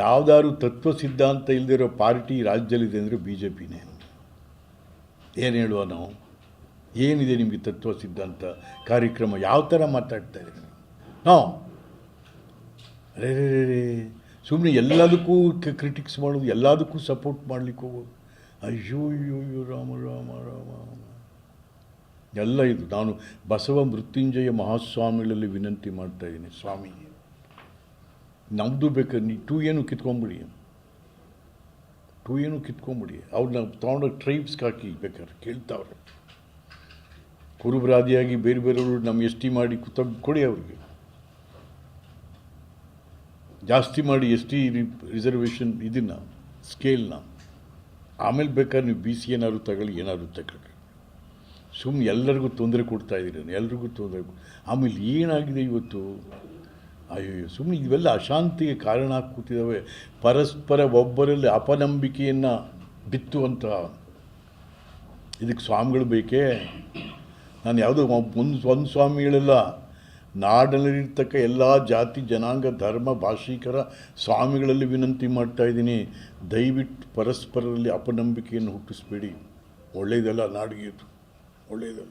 ಯಾವ್ದಾದ್ರು ತತ್ವ ಸಿದ್ಧಾಂತ ಇಲ್ಲದಿರೋ ಪಾರ್ಟಿ ರಾಜ್ಯದಲ್ಲಿದೆ ಅಂದರೆ ಬಿ ಜೆ ಪಿನೇ ಏನು ಹೇಳುವ ನಾವು? ಏನಿದೆ ನಿಮಗೆ ತತ್ವ ಸಿದ್ಧಾಂತ? ಕಾರ್ಯಕ್ರಮ ಯಾವ ಥರ ಮಾತಾಡ್ತಾ ಇದ್ದೀನಿ ನಾವು ರೇ ರೇ ರೇ ಸುಮ್ಮನೆ ಎಲ್ಲದಕ್ಕೂ ಕ್ರಿಟಿಕ್ಸ್ ಮಾಡೋದು, ಎಲ್ಲದಕ್ಕೂ ಸಪೋರ್ಟ್ ಮಾಡಲಿಕ್ಕೆ ಹೋಗೋದು. ಅಯ್ಯೋ ಅಯ್ಯೋ ಅಯ್ಯೋ ರಾಮ ರಾಮ ರಾಮ. ಎಲ್ಲ ಇದು. ನಾನು ಬಸವ ಮೃತ್ಯುಂಜಯ ಮಹಾಸ್ವಾಮಿಗಳಲ್ಲಿ ವಿನಂತಿ ಮಾಡ್ತಾ ಇದ್ದೀನಿ, ಸ್ವಾಮಿ. ನಮ್ಮದು ಬೇಕು, ನೀ ಟೂ ಏನು ಕಿತ್ಕೊಂಬಿಡಿ ಟೂ ಏನು ಕಿತ್ಕೊಂಬಿಡಿ. ಅವ್ರನ್ನ ತೊಗೊಂಡೋಗಿ ಟ್ರೈಬ್ಸ್ಗೆ ಹಾಕಿ ಬೇಕಾದ್ರೆ ಕೇಳ್ತಾವ್ರೆ. ಕುರುಬರಾದಿಯಾಗಿ ಬೇರೆ ಬೇರೆಯವರು ನಮ್ಮ ಎಸ್ ಟಿ ಮಾಡಿ ಕುತ್ತ ಕೊಡಿ ಅವ್ರಿಗೆ. ಜಾಸ್ತಿ ಮಾಡಿ ಎಸ್ ಟಿ ರಿಸರ್ವೇಷನ್ ಇದನ್ನ ಸ್ಕೇಲ್ನ ಆಮೇಲೆ ಬೇಕಾದ್ರೆ ನೀವು ಬಿ ಸಿ ಏನಾದ್ರು ತಗೊಳ್ಳಿ ಏನಾದ್ರು ತಗೊಳ್ಳಿ. ಸುಮ್ಮನೆ ಎಲ್ಲರಿಗೂ ತೊಂದರೆ ಕೊಡ್ತಾ ಇದ್ದೀರಿ ಎಲ್ರಿಗೂ ತೊಂದರೆ ಆಮೇಲೆ ಏನಾಗಿದೆ ಇವತ್ತು? ಅಯ್ಯೋ ಸುಮ್ಮನೆ ಇವೆಲ್ಲ ಅಶಾಂತಿಗೆ ಕಾರಣ ಕೂತಿದ್ದಾವೆ ಪರಸ್ಪರ ಒಬ್ಬರಲ್ಲಿ ಅಪನಂಬಿಕೆಯನ್ನು ಬಿತ್ತುವಂಥ ಇದಕ್ಕೆ ಸ್ವಾಮಿಗಳು ಬೇಕೇ? ನಾನು ಯಾವುದೋ ಒಂದು ಒಂದು ಸ್ವಾಮಿಗಳೆಲ್ಲ ನಾಡಲ್ಲಿರ್ತಕ್ಕ ಎಲ್ಲ ಜಾತಿ, ಜನಾಂಗ, ಧರ್ಮ, ಭಾಷಿಕರ ಸ್ವಾಮಿಗಳಲ್ಲಿ ವಿನಂತಿ ಮಾಡ್ತಾ ಇದ್ದೀನಿ. ದಯವಿಟ್ಟು ಪರಸ್ಪರರಲ್ಲಿ ಅಪನಂಬಿಕೆಯನ್ನು ಹುಟ್ಟಿಸ್ಬೇಡಿ. ಒಳ್ಳೆಯದಲ್ಲ ನಾಡಿಗೆ ಒಳ್ಳೆಯದಲ್ಲ.